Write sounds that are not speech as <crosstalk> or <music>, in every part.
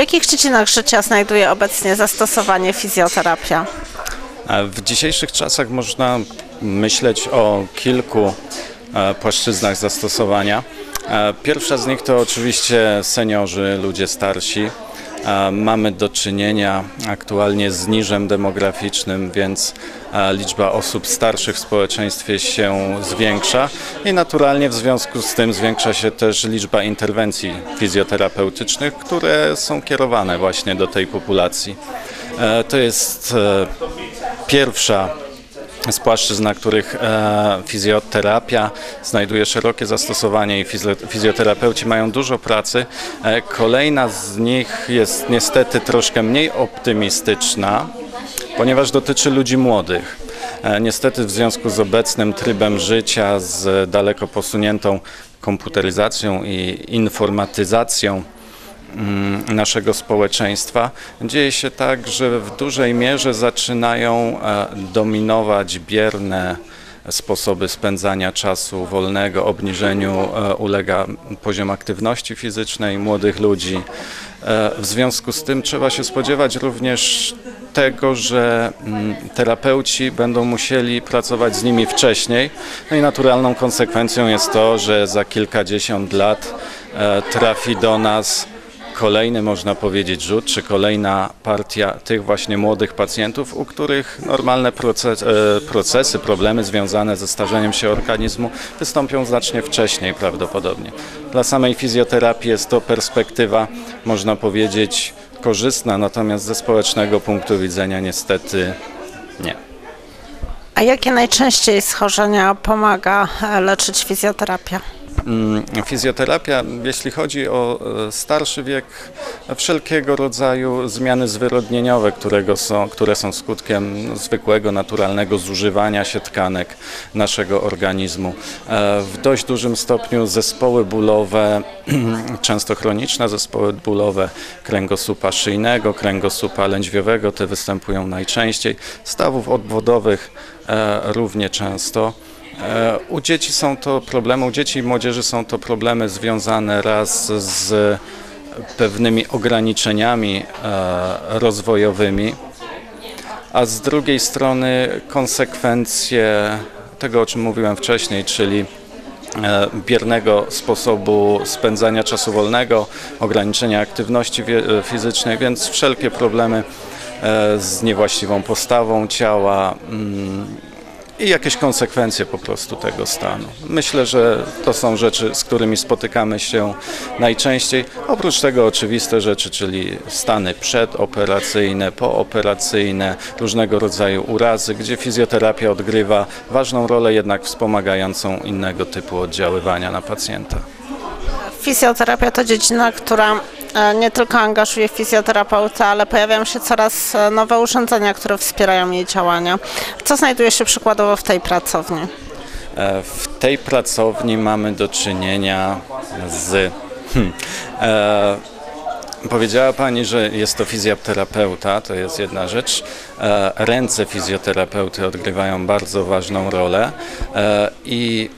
jakich dziedzinach życia znajduje obecnie zastosowanie fizjoterapia? W dzisiejszych czasach można myśleć o kilku e, płaszczyznach zastosowania. E, Pierwsza z nich to oczywiście seniorzy, ludzie starsi. Mamy do czynienia aktualnie z niżem demograficznym, więc liczba osób starszych w społeczeństwie się zwiększa i naturalnie w związku z tym zwiększa się też liczba interwencji fizjoterapeutycznych, które są kierowane właśnie do tej populacji. E, To jest e, pierwsza z płaszczyzn, na których e, fizjoterapia znajduje szerokie zastosowanie i fizjo- fizjoterapeuci mają dużo pracy. E, kolejna z nich jest niestety troszkę mniej optymistyczna, ponieważ dotyczy ludzi młodych. E, niestety w związku z obecnym trybem życia, z daleko posuniętą komputeryzacją i informatyzacją, naszego społeczeństwa. Dzieje się tak, że w dużej mierze zaczynają e, dominować bierne sposoby spędzania czasu wolnego, obniżeniu e, ulega poziom aktywności fizycznej młodych ludzi. E, W związku z tym trzeba się spodziewać również tego, że mm, terapeuci będą musieli pracować z nimi wcześniej. No i naturalną konsekwencją jest to, że za kilkadziesiąt lat trafi do nas kolejny, można powiedzieć, rzut, czy kolejna partia tych właśnie młodych pacjentów, u których normalne proces, e, procesy, problemy związane ze starzeniem się organizmu wystąpią znacznie wcześniej prawdopodobnie. Dla samej fizjoterapii jest to perspektywa, można powiedzieć, korzystna, natomiast ze społecznego punktu widzenia niestety nie. A jakie najczęściej schorzenia pomaga e, leczyć fizjoterapia? Mm, Fizjoterapia, jeśli chodzi o e, starszy wiek, wszelkiego rodzaju zmiany zwyrodnieniowe, którego są, które są skutkiem zwykłego, naturalnego zużywania się tkanek naszego organizmu. E, W dość dużym stopniu zespoły bólowe, <clears throat> często chroniczne zespoły bólowe kręgosłupa szyjnego, kręgosłupa lędźwiowego, te występują najczęściej, stawów odwodowych e, równie często. E, U dzieci są to problemy, u dzieci i młodzieży są to problemy związane raz z pewnymi ograniczeniami e, rozwojowymi, a z drugiej strony konsekwencje tego, o czym mówiłem wcześniej, czyli e, biernego sposobu spędzania czasu wolnego, ograniczenia aktywności fizycznej, więc wszelkie problemy z niewłaściwą postawą ciała mm, i jakieś konsekwencje po prostu tego stanu. Myślę, że to są rzeczy, z którymi spotykamy się najczęściej. Oprócz tego oczywiste rzeczy, czyli stany przedoperacyjne, pooperacyjne, różnego rodzaju urazy, gdzie fizjoterapia odgrywa ważną rolę jednak wspomagającą innego typu oddziaływania na pacjenta. Fizjoterapia to dziedzina, która nie tylko angażuje fizjoterapeutę, ale pojawiają się coraz e, nowe urządzenia, które wspierają jej działania. Co znajduje się przykładowo w tej pracowni? E, W tej pracowni mamy do czynienia z. Hmm, e, powiedziała Pani, że jest to fizjoterapeuta, to jest jedna rzecz. E, ręce fizjoterapeuty odgrywają bardzo ważną rolę e, i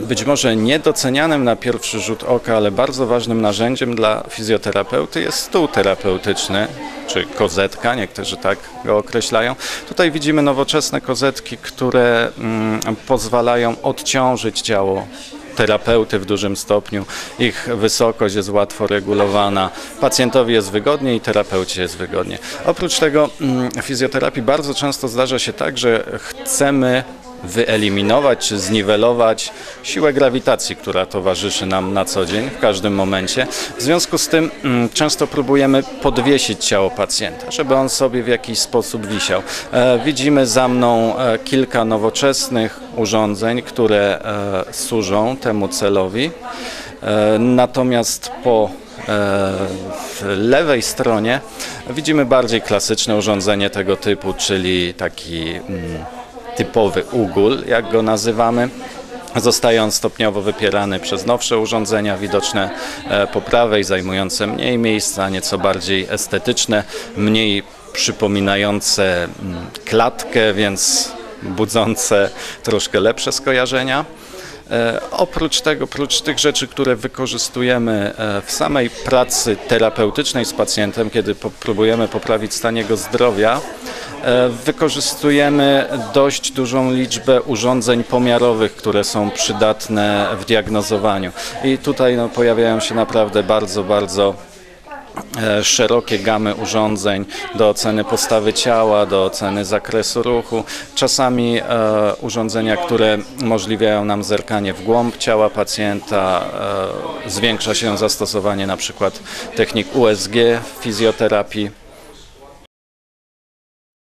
być może niedocenianym na pierwszy rzut oka, ale bardzo ważnym narzędziem dla fizjoterapeuty jest stół terapeutyczny, czy kozetka, niektórzy tak go określają. Tutaj widzimy nowoczesne kozetki, które mm, pozwalają odciążyć ciało terapeuty w dużym stopniu. Ich wysokość jest łatwo regulowana. Pacjentowi jest wygodnie i terapeucie jest wygodnie. Oprócz tego mm, w fizjoterapii bardzo często zdarza się tak, że chcemy wyeliminować czy zniwelować siłę grawitacji, która towarzyszy nam na co dzień, w każdym momencie. W związku z tym mm, często próbujemy podwiesić ciało pacjenta, żeby on sobie w jakiś sposób wisiał. E, widzimy za mną e, kilka nowoczesnych urządzeń, które e, służą temu celowi. Natomiast po w lewej stronie widzimy bardziej klasyczne urządzenie tego typu, czyli taki mm, typowy ugól, jak go nazywamy. Zostaje on stopniowo wypierany przez nowsze urządzenia, widoczne e, po prawej, zajmujące mniej miejsca, nieco bardziej estetyczne, mniej przypominające mm, klatkę, więc budzące troszkę lepsze skojarzenia. E, Oprócz tego, oprócz tych rzeczy, które wykorzystujemy e, w samej pracy terapeutycznej z pacjentem, kiedy próbujemy poprawić stan jego zdrowia, wykorzystujemy dość dużą liczbę urządzeń pomiarowych, które są przydatne w diagnozowaniu. I tutaj no, pojawiają się naprawdę bardzo, bardzo e, szerokie gamy urządzeń do oceny postawy ciała, do oceny zakresu ruchu. Czasami e, urządzenia, które umożliwiają nam zerkanie w głąb ciała pacjenta. E, zwiększa się zastosowanie na przykład technik USG w fizjoterapii.